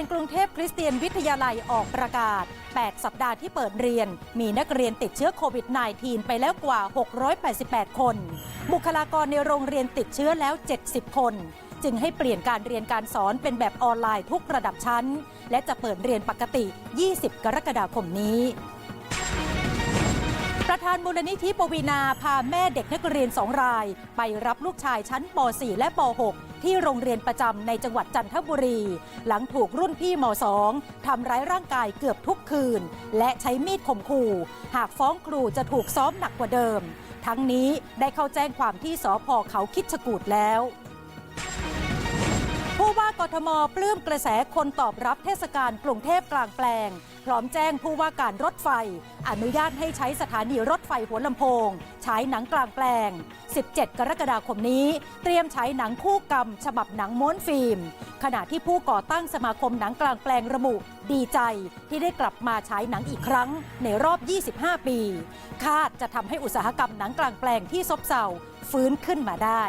ยนกรุงเทพคริสเตียนวิทยาลัยออกประกาศ 8 สัปดาห์ที่เปิดเรียน มีนักเรียนติดเชื้อโควิด -19 ไปแล้วกว่า 688 คน บุคลากรในโรงเรียนติดเชื้อแล้ว 70 คน จึงให้เปลี่ยนการเรียนการสอนเป็นแบบออนไลน์ทุกระดับชั้น และจะเปิดเรียนปกติ 20 กรกฎาคมนี้ ประธานมูลนิธิปวีนาพาแม่เด็กนักเรียนสองราย ไปรับลูกชายชั้นป .4 และป .6 ที่โรงเรียนประจำในจังหวัดจันทบุรี หลังถูกรุ่นพี่ม .2 ทำร้ายร่างกายเกือบทุกคืน และใช้มีดข่มขู่ หากฟ้องครูจะถูกซ้อมหนักกว่าเดิม ทั้งนี้ได้เข้าแจ้งความที่สพเขาคิดชกูดแล้ว ผู้ว่ากทมปลื้มกระแสคนตอบรับเทศกาลกรุงเทพกลางแปลง พร้อมแจ้งผู้ว่าการรถไฟ อนุญาตให้ใช้สถานีรถไฟหัวลำโพงฉายหนังกลางแปลง 17 กรกฎาคมนี้ เตรียมฉายหนังคู่กรรม ฉบับหนังม้วนฟิล์ม ขณะที่ผู้ก่อตั้งสมาคมหนังกลางแปลงระบุดีใจที่ได้กลับมาฉายหนังอีกครั้งในรอบ 25 ปี คาดจะทำให้อุตสาหกรรมหนังกลางแปลงที่ซบเซาฟื้นขึ้นมาได้